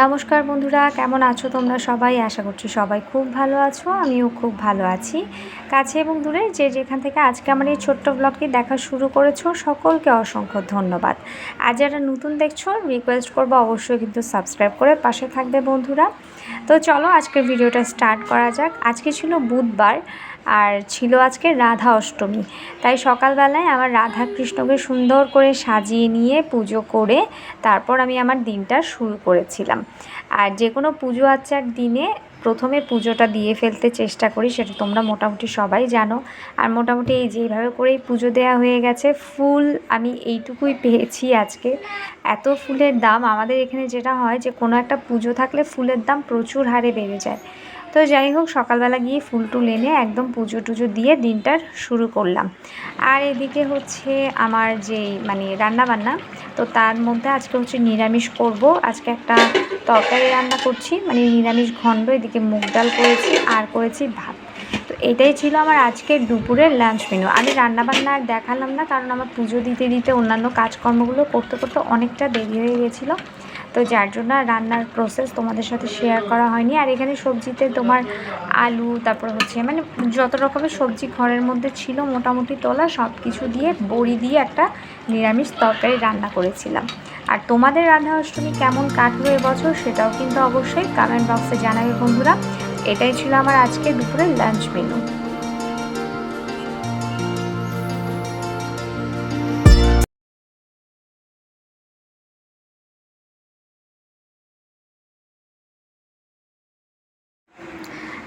নমস্কার বন্ধুরা, কেমন আছো তোমরা সবাই? আশা করছি সবাই খুব ভালো আছো, আমিও খুব ভালো আছি। কাছে এবং দূরে যে যেখান থেকে আজকে আমার এই ছোট্ট ব্লগটি দেখা শুরু করেছ, সকলকে অসংখ্য ধন্যবাদ। আর যারা নতুন দেখছ রিকোয়েস্ট করব অবশ্যই কিন্তু সাবস্ক্রাইব করে পাশে থাকবে বন্ধুরা। তো চলো আজকের ভিডিওটা স্টার্ট করা যাক। আজকে ছিল বুধবার আর ছিল আজকে রাধা অষ্টমী। তাই সকালবেলায় আমার রাধা কৃষ্ণকে সুন্দর করে সাজিয়ে নিয়ে পুজো করে তারপর আমি আমার দিনটা শুরু করেছিলাম। আর যে কোনো পুজো আচ্চার দিনে প্রথমে পুজোটা দিয়ে ফেলতে চেষ্টা করি, সেটা তোমরা মোটামুটি সবাই জানো। আর মোটামুটি এই যেভাবে করেই পুজো দেওয়া হয়ে গেছে, ফুল আমি এইটুকুই পেয়েছি আজকে। এত ফুলের দাম, আমাদের এখানে যেটা হয় যে কোনো একটা পুজো থাকলে ফুলের দাম প্রচুর হারে বেড়ে যায়। তো যাই হোক, সকালবেলা গিয়ে ফুল টুল এনে একদম পুজো টুজো দিয়ে দিনটার শুরু করলাম। আর এদিকে হচ্ছে আমার যে মানে রান্না বান্না তো তার মধ্যে আজকে হচ্ছে নিরামিষ করব। আজকে একটা তরকারি রান্না করছি মানে নিরামিষ ঘণ্ড এদিকে মুগ ডাল করেছি, আর করেছি ভাত। তো এটাই ছিল আমার আজকের দুপুরের লাঞ্চ মেনু। আমি রান্নাবান্না আর দেখালাম না, কারণ আমার পুজো দিতে দিতে অন্যান্য কাজকর্মগুলো করতে করতে অনেকটা দেরি হয়ে গেছিল। তো যার জন্য রান্নার প্রসেস তোমাদের সাথে শেয়ার করা হয়নি। আর এখানে সবজিতে তোমার আলু, তারপর হচ্ছে মানে যত রকমের সবজি ঘরের মধ্যে ছিল, মোটামুটি তোলা সব কিছু দিয়ে বড়ি দিয়ে একটা নিরামিষ তরকারি রান্না করেছিলাম। আর তোমাদের রাধা অষ্টমী কেমন কাটলো এবছর সেটাও কিন্তু অবশ্যই কমেন্ট বক্সে জানাবে বন্ধুরা। এটাই ছিল আমার আজকে দুপুরের লাঞ্চ মেনু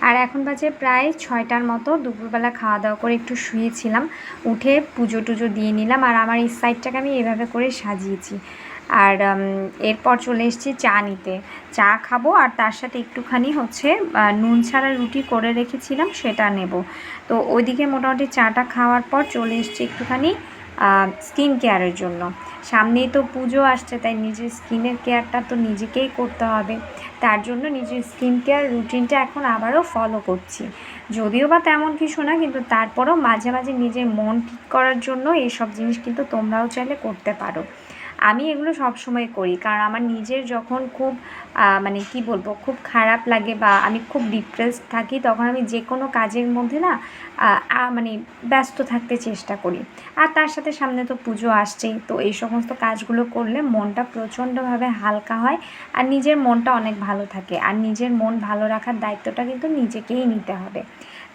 আর এখন বাজে প্রায় ছয়টার মতো। দুপুরবেলা খাওয়া দাওয়া করে একটু শুয়েছিলাম, উঠে পুজো টুজো দিয়ে নিলাম আর আমার এই সাইডটাকে আমি এভাবে করে সাজিয়েছি। আর এরপর চলে এসেছি চা নিতে। চা খাব আর তার সাথে একটুখানি হচ্ছে নুন ছাড়া রুটি করে রেখেছিলাম, সেটা নেব। তো ওইদিকে মোটামুটি চাটা খাওয়ার পর চলে এসছি একটুখানি স্কিন কেয়ারের জন্য। সামনেই তো পুজো আসছে, তাই নিজের স্কিনের কেয়ারটা তো নিজেকেই করতে হবে। তার জন্য নিজের স্কিন কেয়ার রুটিনটা এখন আবারও ফলো করছি। যদিও বা তেমন কিছু না, কিন্তু তারপরও মাঝে মাঝে নিজের মন ঠিক করার জন্য এইসব জিনিস কিন্তু তোমরাও চাইলে করতে পারো। আমি এগুলো সব সময় করি। কারণ আমার নিজের যখন খুব মানে কি বলব, খুব খারাপ লাগে বা আমি খুব ডিপ্রেসড থাকি, তখন আমি যে কোনো কাজের মধ্যে না মানে ব্যস্ত থাকতে চেষ্টা করি। আর তার সাথে সামনে তো পুজো আসছেই, তো এই সমস্ত কাজগুলো করলে মনটা প্রচণ্ডভাবে হালকা হয় আর নিজের মনটা অনেক ভালো থাকে। আর নিজের মন ভালো রাখার দায়িত্বটা কিন্তু নিজেকেই নিতে হবে।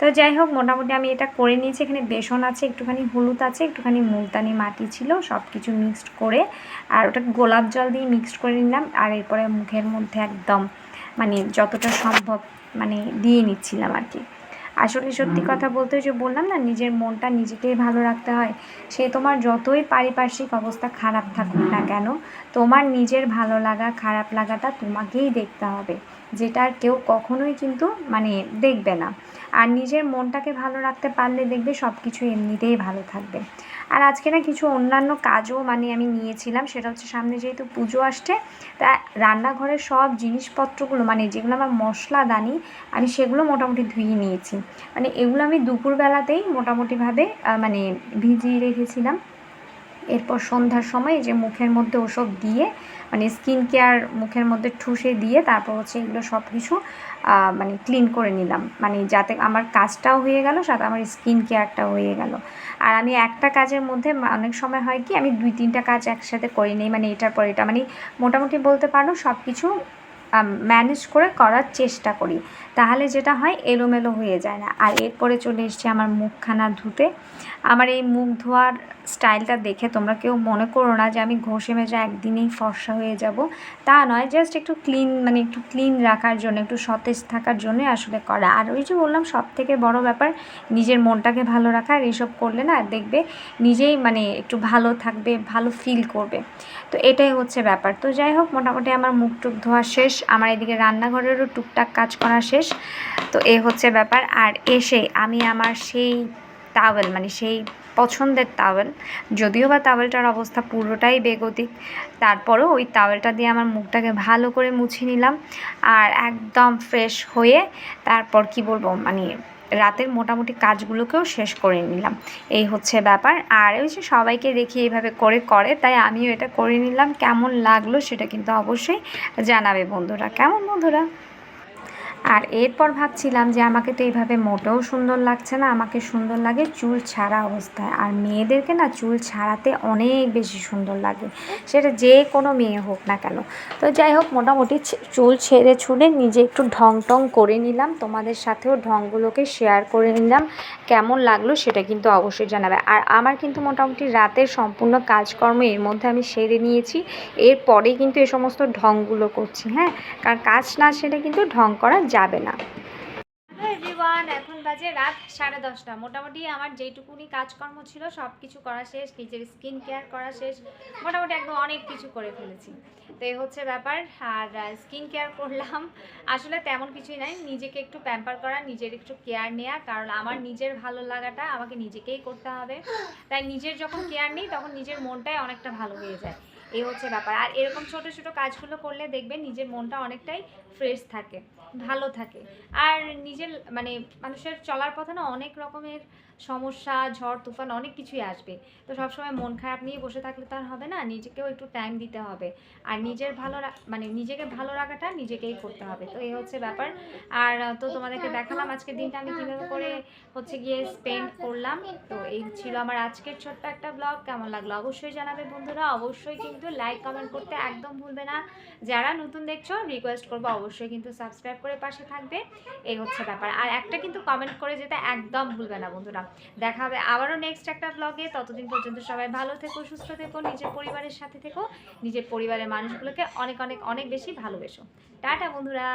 তো যাই হোক মোটামুটি আমি এটা করে নিয়েছি। এখানে বেসন আছে একটুখানি হলুদ আছে একটুখানি মুলতানি মাটি ছিল সব কিছু মিক্সড করে আর ওটা গোলাপ জল দিয়ে মিক্সড করে নিলাম আর এরপরে মুখের মধ্যে একদম মানে যতটা সম্ভব মানে দিয়ে নিচ্ছিলাম আর কি। আসলে সত্যি কথা বলতে যে বললাম না নিজের মনটা নিজেকেই ভালো রাখতে হয়। সে তোমার যতই পারিপার্শ্বিক অবস্থা খারাপ থাকুক না কেন তোমার নিজের ভালো লাগা খারাপ লাগাটা তোমাকেই দেখতে হবে। যেটা আর কেউ কখনোই কিন্তু মানে দেখবে না। আর নিজের মনটাকে ভালো রাখতে পারলে দেখবে সব কিছু এমনিতেই ভালো থাকবে। আর আজকে না কিছু অন্যান্য কাজও মানে আমি নিয়েছিলাম, সেটা হচ্ছে সামনে যেহেতু পুজো আসছে, তা রান্নাঘরের সব জিনিসপত্রগুলো মানে যেগুলো আমার মশলা দানি আমি সেগুলো মোটামুটি ধুয়ে নিয়েছি। মানে এগুলো আমি দুপুরবেলাতেই মোটামুটিভাবে মানে ভিজিয়ে রেখেছিলাম। এরপর সন্ধ্যার সময় যে মুখের মধ্যে ওসব দিয়ে মানে স্কিন কেয়ার মুখের মধ্যে ঠুসে দিয়ে তারপর হচ্ছে এগুলো সব কিছু মানে ক্লিন করে নিলাম। মানে যাতে আমার কাজটাও হয়ে গেল, সাথে আমার স্কিন কেয়ারটাও হয়ে গেল। আর আমি একটা কাজের মধ্যে অনেক সময় হয় কি, আমি দুই তিনটা কাজ একসাথে করি নিই মানে এটার পর এটা। মানে মোটামুটি বলতে পারো সব কিছু ম্যানেজ করে করার চেষ্টা করি। তাহলে যেটা হয়, এলোমেলো হয়ে যায় না। আর এরপরে চলে এসছে আমার মুখখানা ধুতে। আমার এই মুখ ধোয়ার স্টাইলটা দেখে তোমরা কেউ মনে করো না যে আমি ঘষে মেজে একদিনেই ফর্সা হয়ে যাব। তা নয় জাস্ট একটু ক্লিন মানে একটু ক্লিন রাখার জন্য, একটু সতেজ থাকার জন্যই আসলে করা। আর ওই যে বললাম সব থেকে বড় ব্যাপার, নিজের মনটাকে ভালো রাখা। আর এইসব করলে না, দেখবে নিজেই মানে একটু ভালো থাকবে, ভালো ফিল করবে। তো এটাই হচ্ছে ব্যাপার। তো যাই হোক, মোটামুটি আমার মুখ টুক ধোয়া শেষ। আমার এদিকে রান্নাঘরেরও টুকটাক কাজ করা শেষ। তো এ হচ্ছে ব্যাপার। আর এসে আমি আমার সেই টাওয়েল মানে সেই পছন্দের তাওয়েল যদিও বা তাওয়েলটার অবস্থা পুরোটাই বেগতিক, তারপরও ওই তাওয়েলটা দিয়ে আমার মুখটাকে ভালো করে মুছে নিলাম। আর একদম ফ্রেশ হয়ে তারপর কি বলব মানে রাতের মোটামুটি কাজগুলোকেও শেষ করে নিলাম। এই হচ্ছে ব্যাপার। আর ওই যে সবাইকে দেখি এইভাবে করে করে, তাই আমিও এটা করে নিলাম। কেমন লাগল সেটা কিন্তু অবশ্যই জানাবে বন্ধুরা। কেমন বন্ধুরা? আর এরপর ভাবছিলাম যে আমাকে তো এইভাবে মোটেও সুন্দর লাগছে না, আমাকে সুন্দর লাগে চুল ছাড়া অবস্থায়। আর মেয়েদেরকে না চুল ছাড়াতে অনেক বেশি সুন্দর লাগে। সেটা যে কোনো মেয়ে হোক না কেন। তো যাই হোক, মোটামুটি চুল ছেড়ে ছুড়ে নিজে একটু ঢং টং করে নিলাম। তোমাদের সাথেও ঢংগুলোকে শেয়ার করে নিলাম। কেমন লাগল সেটা কিন্তু অবশ্যই জানাবে। আর আমার কিন্তু মোটামুটি রাতের সম্পূর্ণ কাজকর্ম এর মধ্যে আমি সেরে নিয়েছি। এরপরেই কিন্তু এ সমস্ত ঢংগুলো করছি হ্যাঁ? কারণ কাজ না সেরে কিন্তু ঢং করা যাবে না। এভরিওয়ান, এখন বাজে রাত সাড়ে দশটা। মোটামুটি আমার যেইটুকুনি কাজকর্ম ছিল সব কিছু করা শেষ, নিজের স্কিন কেয়ার করা শেষ, মোটামুটি একদম অনেক কিছু করে ফেলেছি। তো এই হচ্ছে ব্যাপার, আর স্কিন কেয়ার করলাম। আসলে তেমন কিছুই নাই, নিজেকে একটু প্যাম্পার করা, নিজের একটু কেয়ার নেওয়া কারণ আমার নিজের ভালো লাগাটা আমাকে নিজেকেই করতে হবে। তাই নিজের যখন কেয়ার নিই, তখন নিজের মনটাই অনেকটা ভালো হয়ে যায়। এই হচ্ছে ব্যাপার। আর এরকম ছোট ছোট কাজগুলো করলে দেখবে নিজের মনটা অনেকটাই ফ্রেশ থাকে। ভালো থাকে। আর নিজের মানে মানুষের চলার পথে না অনেক রকমের সমস্যা, ঝড়, তুফান অনেক কিছুই আসবে। তো সবসময় মন খারাপ নিয়ে বসে থাকলে তো আর হবে না, নিজেকেও একটু টাইম দিতে হবে। আর নিজের ভালো মানে নিজেকে ভালো রাখাটা নিজেকেই করতে হবে। তো এই হচ্ছে ব্যাপার। আর, তো তোমাদেরকে দেখালাম আজকের দিনটা আমি কীভাবে করে হচ্ছে গিয়ে স্পেন্ড করলাম। তো এই ছিল আমার আজকের ছোট্ট একটা ব্লগ কেমন লাগল অবশ্যই জানাবে বন্ধুরা। অবশ্যই কিন্তু লাইক কমেন্ট করতে একদম ভুলবে না। যারা নতুন দেখছ রিকোয়েস্ট করব অবশ্যই কিন্তু সাবস্ক্রাইব করে পাশে থাকবে। এই হচ্ছে ব্যাপার। আর একটা কিন্তু কমেন্ট করে যেতে একদম ভুলবে না বন্ধুরা। দেখা হবে আবারও নেক্সট একটা ব্লগে ততদিন পর্যন্ত সবাই ভালো থেকো, সুস্থ থেকো, নিজের পরিবারের সাথে থেকো, নিজের পরিবারের মানুষগুলোকে অনেক অনেক অনেক বেশি ভালোবেসো। টাটা বন্ধুরা!